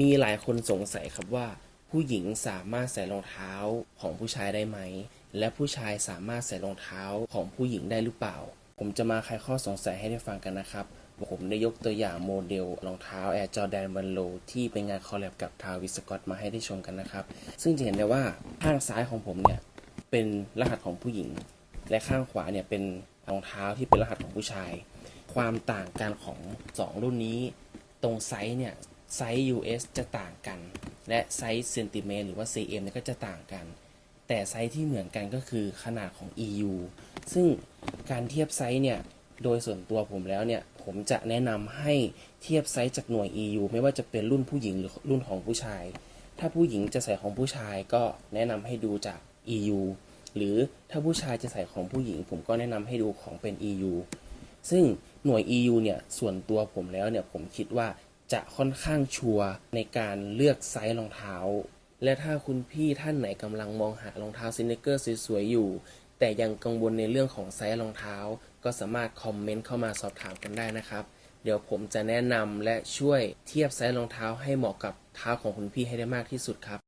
มีหลายคนสงสัยครับว่า ผู้หญิงสามารถใส่รองเท้าของผู้ชายได้ไหม และผู้ชายสามารถใส่รองเท้าของผู้หญิงได้หรือเปล่า ผมจะมาคลายข้อสงสัยให้ได้ฟังกันนะครับ ผมได้ยกตัวอย่างโมเดลรองเท้า Air Jordan 1 Low ที่เป็นงานคอลแลบกับทาวิสกอตมาให้ได้ชมกันนะครับ ซึ่งจะเห็นได้ว่าข้างซ้ายของผมเนี่ยเป็นรหัสของผู้หญิง และข้างขวาเนี่ยเป็นรองเท้าที่เป็นรหัสของผู้ชาย ความต่างกันของ 2 รุ่นนี้ ตรงไซส์เนี่ย ไซส์ US จะต่างกัน และไซส์เซนติเมตรหรือว่า cm เนี่ยก็จะต่างกัน แต่ไซส์ที่เหมือนกันก็คือขนาดของ EU ซึ่งการเทียบไซส์เนี่ยโดยส่วนตัวผมแล้วเนี่ย ผมจะแนะนำให้เทียบไซส์จากหน่วย EU ไม่ว่าจะเป็นรุ่นผู้หญิงหรือรุ่นของผู้ชาย ถ้าผู้หญิงจะใส่ของผู้ชายก็แนะนำให้ดูจาก EU หรือถ้าผู้ชายจะใส่ของผู้หญิง ผมก็แนะนำให้ดูของเป็น EU ซึ่งหน่วย EU เนี่ยส่วนตัวผมแล้วเนี่ยผมคิดว่า จะค่อนข้างชัวร์ในการเลือกไซส์รองเท้า และถ้าคุณพี่ท่านไหนกำลังมองหารองเท้าซินเนเกอร์สวยๆอยู่ แต่ยังกังวลในเรื่องของไซส์รองเท้า ก็สามารถคอมเมนต์เข้ามาสอบถามกันได้นะครับ เดี๋ยวผมจะแนะนำและช่วยเทียบไซส์รองเท้าให้เหมาะกับเท้าของคุณพี่ให้ได้มากที่สุดครับ